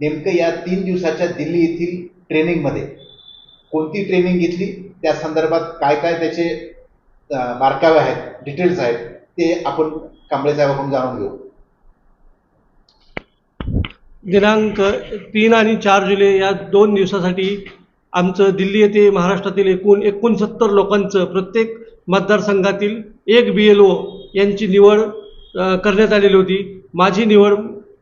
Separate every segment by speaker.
Speaker 1: नेमकं या तीन दिवसाच्या दिल्ली येथील ट्रेनिंगमध्ये कोणती ट्रेनिंग घेतली? त्या संदर्भात काय काय त्याचे बारकावे आहेत डिटेल्स आहेत ते आपण कांबळे साहेबांकडून जाणून घेऊ.
Speaker 2: दिनांक तीन आणि चार जुलै या दोन दिवसासाठी आमचं दिल्ली येथे महाराष्ट्रातील एकूण एकोणसत्तर लोकांचं प्रत्येक मतदारसंघातील एक बी एल ओ यांची निवड करण्यात आलेली होती. माझी निवड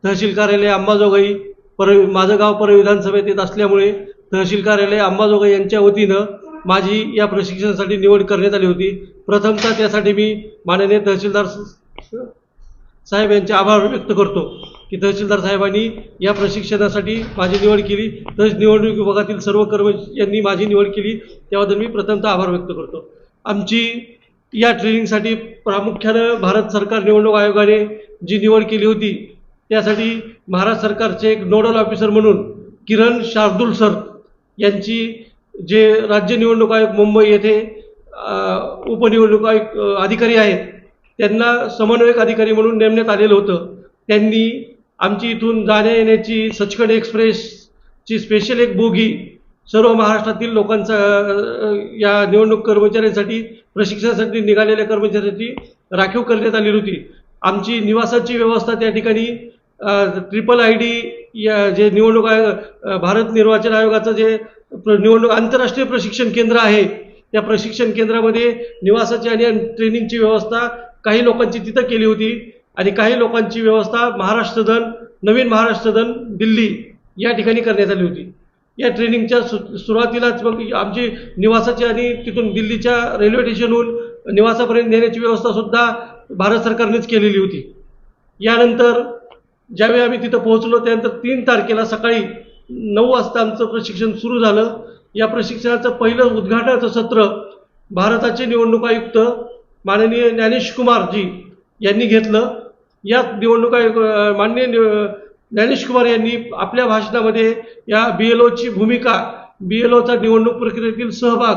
Speaker 2: तहसील कार्यालय अंबाजोगाई पर माझं गाव परविधानसभेत येत असल्यामुळे तहसील कार्यालय अंबाजोगाई यांच्या वतीनं माझी या प्रशिक्षणासाठी निवड करण्यात आली होती. प्रथमतः त्यासाठी मी माननीय तहसीलदार साहेब यांचे आभार व्यक्त करतो की तहसीलदार साहेबांनी या प्रशिक्षणासाठी माझी निवड केली. तसेच निवडणूक विभागातील सर्व कर्मचारी यांनी माझी निवड केली. त्याबद्दल मी प्रथमतः आभार व्यक्त करतो. आमची या ट्रेनिंगसाठी प्रामुख्यानं भारत सरकार निवडणूक आयोगाने जी निवड केली होती त्यासाठी महाराष्ट्र सरकारचे एक नोडल ऑफिसर म्हणून किरण शार्दूल सर यांची जे राज्य निवडणूक आयोग मुंबई येथे उपनिवडणूक आयोग अधिकारी आहेत त्यांना समन्वयक अधिकारी म्हणून नेमण्यात आलेलं होतं. त्यांनी आमची इथून जाण्या येण्याची सचखंड एक्सप्रेसची स्पेशल एक बोगी सर्व महाराष्ट्रातील लोकांचा या निवडणूक कर्मचाऱ्यांसाठी प्रशिक्षणासाठी निघालेल्या कर्मचाऱ्यांसाठी राखीव करण्यात आलेली होती. आमची निवासाची व्यवस्था त्या ठिकाणी ट्रिपल आय डी या जे निवडणूक आयोग भारत निर्वाचन आयोगाचं जे प्र- निवडणूक आंतरराष्ट्रीय प्रशिक्षण केंद्र आहे त्या प्रशिक्षण केंद्रामध्ये निवासाची आणि ट्रेनिंगची व्यवस्था काही लोकांची तिथं केली होती आणि काही लोकांची व्यवस्था महाराष्ट्र दन नवीन महाराष्ट्र दन दिल्ली या ठिकाणी करण्यात आली होती. या ट्रेनिंगच्या सु सुरुवातीलाच मग आमची निवासाची आणि तिथून दिल्लीच्या रेल्वे स्टेशनहून निवासापर्यंत नेण्याची व्यवस्था सुद्धा भारत सरकारनेच केलेली होती. यानंतर ज्यावेळी आम्ही तिथं पोहोचलो त्यानंतर तीन तारखेला सकाळी नऊ वाजता आमचं प्रशिक्षण सुरू झालं. या प्रशिक्षणाचं पहिलं उद्घाटनाचं सत्र भारताचे निवडणूक आयुक्त माननीय ज्ञानेश कुमारजी यांनी घेतलं. या निवडणूक आयुक्त माननीय ज्ञानेश कुमार यांनी आपल्या भाषणामध्ये या बी एल ओची भूमिका बी एल ओचा निवडणूक प्रक्रियेतील सहभाग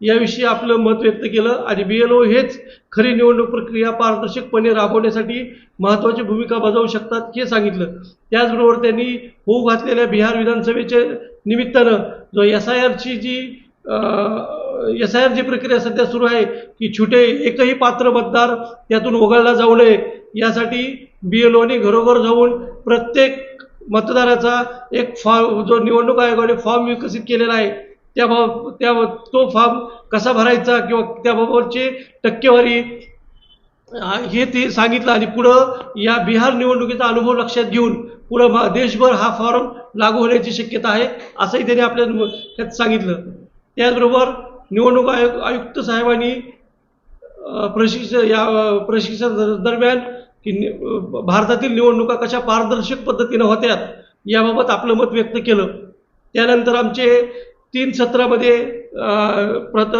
Speaker 2: याविषयी आपलं मत व्यक्त केलं. आणि बी एल ओ हेच खरी निवडणूक प्रक्रिया पारदर्शकपणे राबवण्यासाठी महत्त्वाची भूमिका बजावू शकतात हे सांगितलं. त्याचबरोबर त्यांनी होऊ घातलेल्या बिहार विधानसभेच्या निमित्तानं जो एस आय आरची जी एस आय आर जी प्रक्रिया सध्या सुरू आहे की छोटे एकही पात्र मतदार त्यातून वगळला जाऊ नये यासाठी बी एल ओने घरोघर जाऊन प्रत्येक मतदाराचा एक फॉर्म जो निवडणूक आयोगाने फॉर्म विकसित केलेला आहे त्याबाब त्या तो फॉर्म कसा भरायचा किंवा त्याबाबतची टक्केवारी हे ते सांगितलं आणि पुढं या बिहार निवडणुकीचा अनुभव लक्षात घेऊन पुढं देशभर हा फॉर्म लागू होण्याची शक्यता आहे असंही त्यांनी आपल्या त्यात सांगितलं. त्याचबरोबर निवडणूक आयोग आयुक्त साहेबांनी प्रशिक्षण या प्रशिक्षण दरम्यान की नि- भारतातील निवडणुका कशा पारदर्शक पद्धतीनं होत्यात याबाबत आपलं मत व्यक्त केलं. त्यानंतर आमचे तीन सत्रामध्ये प्रत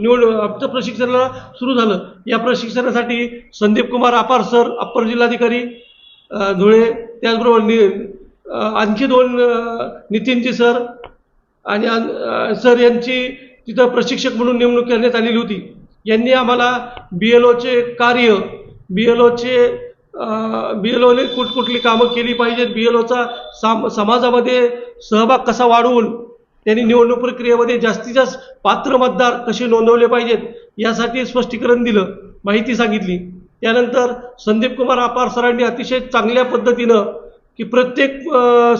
Speaker 2: निवड आमचं प्रशिक्षणाला सुरू झालं. या प्रशिक्षणासाठी संदीप कुमार अपार सर अप्पर जिल्हाधिकारी धुळे त्याचबरोबर नि आणखी दोन नितीनजी सर आणि सर यांची तिथं प्रशिक्षक म्हणून नेमणूक करण्यात आलेली होती. यांनी आम्हाला बी एल ओचे कार्य बी एल ओचे बी एल ओने कुठकुठली कामं केली पाहिजेत बी एल ओचा साम समाजामध्ये सहभाग कसा वाढवून त्यांनी निवडणूक प्रक्रियेमध्ये जास्तीत जास्त पात्र मतदार कसे नोंदवले पाहिजेत यासाठी स्पष्टीकरण दिलं माहिती सांगितली. त्यानंतर संदीप कुमार अपार सरांनी अतिशय चांगल्या पद्धतीनं की प्रत्येक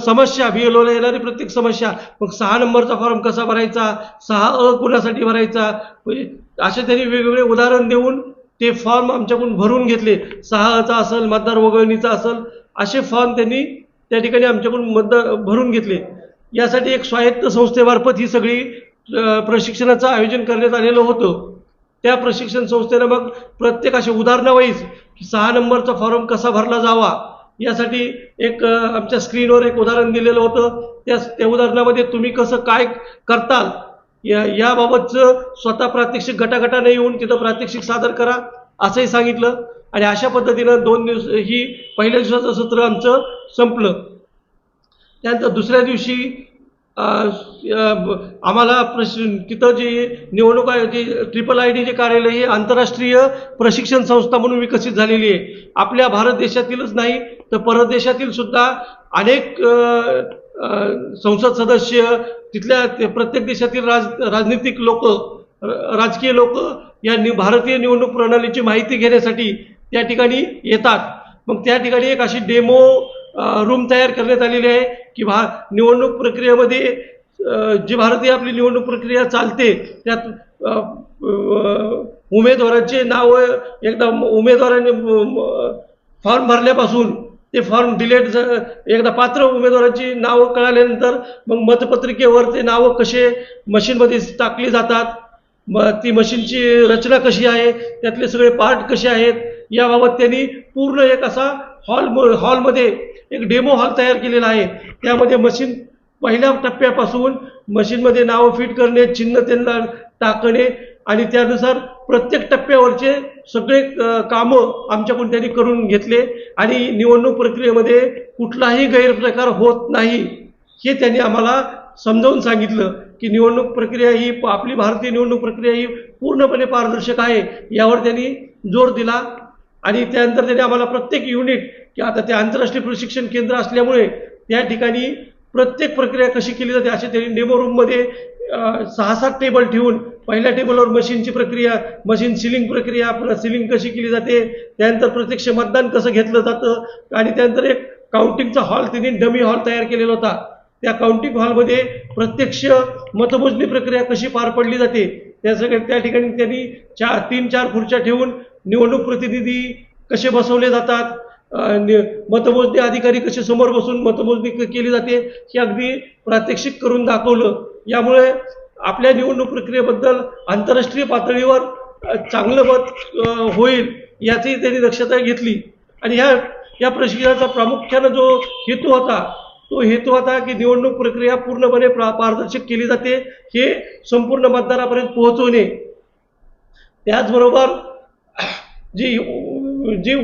Speaker 2: समस्या बी एल ओला येणारी प्रत्येक समस्या मग सहा नंबरचा फॉर्म कसा भरायचा सहा अ कुणासाठी भरायचा म्हणजे असे त्यांनी वेगवेगळे उदाहरण देऊन ते फॉर्म आमच्याकडून भरून घेतले. सहा अचा असेल मतदार वगळणीचा असेल असे फॉर्म त्यांनी त्या ठिकाणी आमच्याकडून मतदार भरून घेतले. यासाठी एक स्वायत्त संस्थेमार्फत ही सगळी प्रशिक्षणाचं आयोजन करण्यात आलेलं होतं. त्या प्रशिक्षण संस्थेनं मग प्रत्येक असे उदाहरणावाईज की सहा नंबरचा फॉर्म कसा भरला जावा यासाठी एक आमच्या स्क्रीनवर एक उदाहरण दिलेलं होतं. त्या त्या उदाहरणामध्ये तुम्ही कसं काय करताल या याबाबतचं स्वतः प्रात्यक्षिक गटागटाने येऊन तिथं प्रात्यक्षिक सादर करा असंही सांगितलं. आणि अशा पद्धतीनं दोन दिवस ही पहिल्या दिवसाचं सत्र आमचं संपलं. त्यानंतर दुसऱ्या दिवशी आम्हाला प्रश तिथं जी निवडणूक आहे जी ट्रिपल आय डी जे कार्यालय हे आंतरराष्ट्रीय प्रशिक्षण संस्था म्हणून विकसित झालेली आहे. आपल्या भारत देशातीलच नाही तर परदेशातील सुद्धा अनेक संसद सदस्य तिथल्या ते प्रत्येक देशातील राज राजनीतिक लोक राजकीय लोक या नि भारतीय निवडणूक प्रणालीची माहिती घेण्यासाठी त्या ठिकाणी येतात. मग त्या ठिकाणी एक अशी डेमो रूम तयार करण्यात आलेली आहे की भा निवडणूक प्रक्रियेमध्ये जी भारतीय आपली निवडणूक प्रक्रिया चालते त्यात उमेदवारांचे नाव एकदा उमेदवारांनी फॉर्म भरल्यापासून ते फॉर्म डिलेट एकदा पात्र उमेदवारांची नावं कळाल्यानंतर मग मतपत्रिकेवर ते नावं कसे मशीनमध्ये टाकली जातात मग ती मशीनची रचना कशी आहे त्यातले सगळे पार्ट कसे आहेत याबाबत त्यांनी पूर्ण एक असा हॉल हॉलमध्ये एक डेमो हॉल तयार केलेला आहे. त्यामध्ये मशीन पहिल्या टप्प्यापासून मशीनमध्ये नावं फिट करणे चिन्ह त्यांना टाकणे आणि त्यानुसार प्रत्येक टप्प्यावरचे सगळे कामं आमच्याकडून त्यांनी करून घेतले आणि निवडणूक प्रक्रियेमध्ये कुठलाही गैरप्रकार होत नाही. हे त्यांनी आम्हाला समजावून सांगितलं की निवडणूक प्रक्रिया ही आपली भारतीय निवडणूक प्रक्रिया ही पूर्णपणे पारदर्शक आहे. यावर त्यांनी जोर दिला. आणि त्यानंतर त्यांनी आम्हाला प्रत्येक युनिट किंवा आता ते आंतरराष्ट्रीय प्रशिक्षण केंद्र असल्यामुळे त्या ठिकाणी प्रत्येक प्रक्रिया कशी केली जाते असे त्यांनी डेमो रूममध्ये सहा सात टेबल ठेवून पहिल्या टेबलवर मशीनची प्रक्रिया मशीन सिलिंग प्रक्रिया सिलिंग कशी केली जाते त्यानंतर प्रत्यक्ष मतदान कसं घेतलं जातं आणि त्यानंतर एक काउंटिंगचा हॉल त्यांनी डमी हॉल तयार केलेला होता. त्या काउंटिंग हॉलमध्ये प्रत्यक्ष मतमोजणी प्रक्रिया कशी पार पडली जाते त्या सगळ्या त्या ठिकाणी त्यांनी चार तीन चार खुर्च्या ठेवून निवडणूक प्रतिनिधी कसे बसवले जातात मतमोजणी अधिकारी कसे समोर बसून मतमोजणी केली जाते हे अगदी प्रात्यक्षिक करून दाखवलं. यामुळे आपल्या निवडणूक प्रक्रियेबद्दल आंतरराष्ट्रीय पातळीवर चांगलं मत होईल याची त्यांनी दक्षता घेतली. आणि ह्या या प्रशिक्षणाचा प्रामुख्यानं जो हेतू होता तो हेतू होता की निवडणूक प्रक्रिया पूर्णपणे पारदर्शक केली जाते हे संपूर्ण मतदारापर्यंत पोहोचवणे. त्याचबरोबर जी जी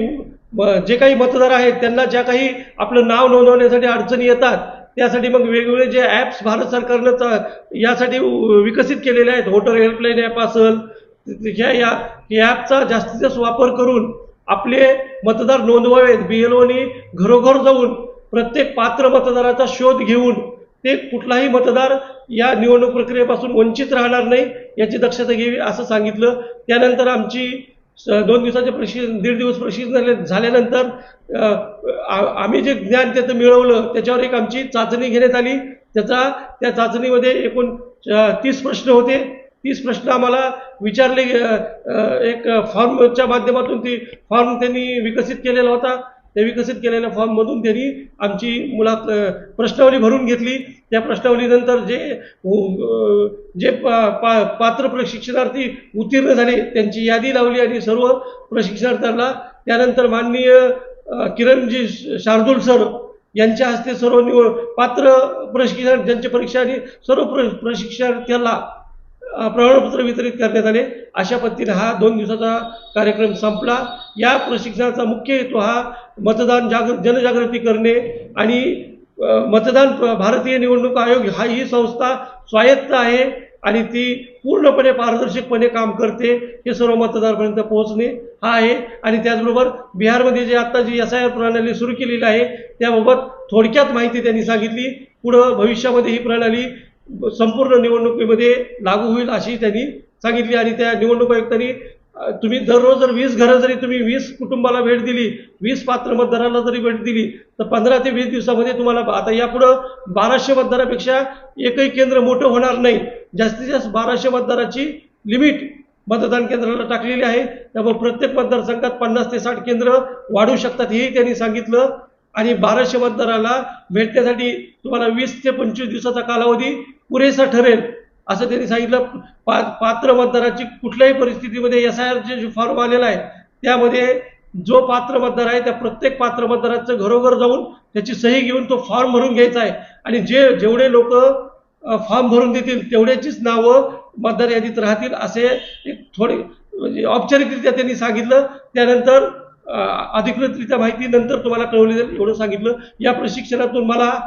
Speaker 2: म- जे काही मतदार आहेत त्यांना ज्या काही आपलं नाव नोंदवण्यासाठी अडचणी येतात त्यासाठी मग वेगवेगळे जे ॲप्स भारत सरकारनं यासाठी विकसित केलेले आहेत. वोटर हेल्पलाईन ॲप असेल ह्या या ॲपचा जास्तीत जास्त वापर करून आपले मतदार नोंदवावेत. बी एल ओनी घरोघर जाऊन प्रत्येक पात्र मतदाराचा शोध घेऊन ते कुठलाही मतदार या निवडणूक प्रक्रियेपासून वंचित राहणार नाही याची दक्षता घ्यावी असं सांगितलं. त्यानंतर आमची दोन दिवसाचे प्रशिक्षण दीड दिवस प्रशिक्षण झाले झाल्यानंतर आम्ही जे ज्ञान त्याचं मिळवलं त्याच्यावर एक आमची चाचणी घेण्यात आली. त्याचा त्या चाचणीमध्ये एकूण तीस प्रश्न होते. तीस प्रश्न आम्हाला विचारले एक फॉर्मच्या माध्यमातून ती फॉर्म त्यांनी विकसित केलेला होता. त्या विकसित केलेल्या फॉर्ममधून त्यांनी आमची मुलात प्रश्नावली भरून घेतली. त्या प्रश्नावलीनंतर जे जे पा- पा- पात्र प्रशिक्षणार्थी उत्तीर्ण झाले त्यांची यादी लावली आणि सर्व प्रशिक्षणार्थ्यांना त्यानंतर माननीय किरणजी शार्दूल सर यांच्या हस्ते सर्व निवड पात्र प्रशिक्षण ज्यांची परीक्षा आणि सर्व प्र प्रशिक्षणार्थ्यांना प्रमाणपत्र वितरित करण्यात आले. अशा पद्धतीने हा दोन दिवसाचा कार्यक्रम संपला. या प्रशिक्षणाचा मुख्य हेतू हा मतदान जागृ जनजागृती करणे आणि मतदान भारतीय निवडणूक आयोग हा ही संस्था स्वायत्त आहे आणि ती पूर्णपणे पारदर्शकपणे काम करते. हे सर्व मतदारपर्यंत पोहोचणे हा आहे. आणि त्याचबरोबर बिहारमध्ये जे आत्ता जी एस आय आर प्रणाली सुरू केलेली आहे त्याबाबत थोडक्यात माहिती त्यांनी सांगितली. पुढं भविष्यामध्ये ही प्रणाली संपूर्ण निवडणुकीमध्ये लागू होईल अशी त्यांनी सांगितली आणि त्या निवडणूक आयुक्तांनी तुम्ही दररोज जर वीस घरं जरी तुम्ही वीस कुटुंबाला भेट दिली वीस पात्र मतदारांना जरी भेट दिली तर पंधरा ते वीस दिवसामध्ये तुम्हाला आता यापुढं बाराशे मतदारापेक्षा एकही केंद्र मोठं होणार नाही. जास्तीत जास्त बाराशे मतदाराची लिमिट मतदान केंद्राला टाकलेली आहे. त्यामुळे प्रत्येक मतदारसंघात पन्नास ते साठ केंद्र वाढू शकतात हेही त्यांनी सांगितलं. आणि बाराशे मतदाराला भेटण्यासाठी तुम्हाला वीस ते पंचवीस दिवसाचा कालावधी पुरेसा ठरेल असं त्यांनी सांगितलं. पा पात्र मतदाराची कुठल्याही परिस्थितीमध्ये एस आय आरचे जे फॉर्म आलेला आहे त्यामध्ये जो पात्र मतदार आहे त्या प्रत्येक पात्र मतदाराचं घरोघर जाऊन त्याची सही घेऊन तो फॉर्म भरून घ्यायचा आहे. आणि जे जेवढे लोक फॉर्म भरून देतील तेवढ्याचीच नावं मतदार यादीत राहतील असे एक थोडे म्हणजे औपचारिकरित्या त्यांनी सांगितलं. त्यानंतर अधिकृतरित्या माहिती नंतर तुम्हाला कळवली जाईल एवढं सांगितलं. या प्रशिक्षणातून मला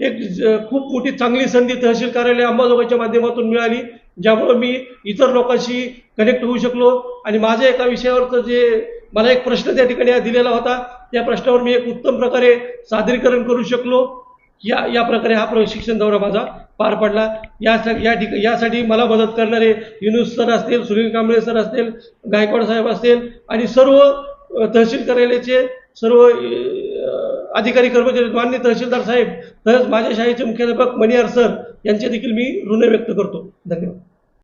Speaker 2: एक ज- खूप मोठी चांगली संधी तहसील कार्यालय अंबाजोगाईच्या माध्यमातून मिळाली ज्यामुळं मी इतर लोकांशी कनेक्ट होऊ शकलो. आणि माझ्या एका विषयावरचं जे मला एक प्रश्न त्या ठिकाणी दिलेला होता त्या प्रश्नावर मी एक उत्तम प्रकारे सादरीकरण करू शकलो. या या प्रकारे हा प्रशिक्षण दौरा माझा पार पडला. या या ठिक यासाठी मला मदत करणारे युनुस सर असतील सुनील कांबळे सर असतील गायकवाड साहेब असतील आणि सर्व तहसील कार्यालयाचे सर्व अधिकारी कर्मचारी मान्य तहसीलदार साहेब तसंच माझ्या शाळेचे मुख्याध्यापक मणियार सर यांचे देखील मी ऋण व्यक्त करतो. धन्यवाद.